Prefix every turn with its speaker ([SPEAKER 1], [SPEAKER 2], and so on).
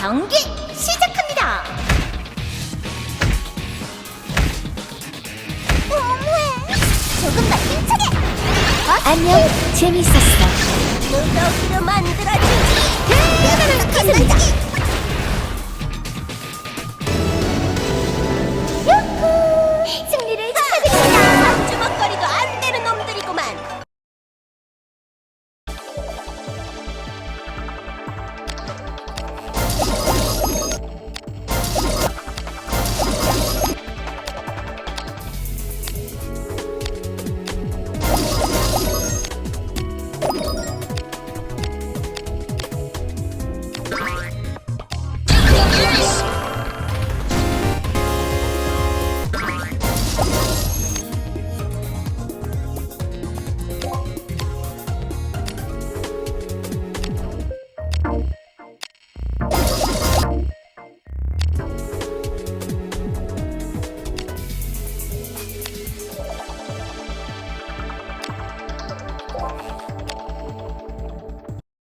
[SPEAKER 1] 경기 시작합니다. 너무해. 조금만 힘차게.
[SPEAKER 2] 안녕, 재밌었어.
[SPEAKER 1] Thank you.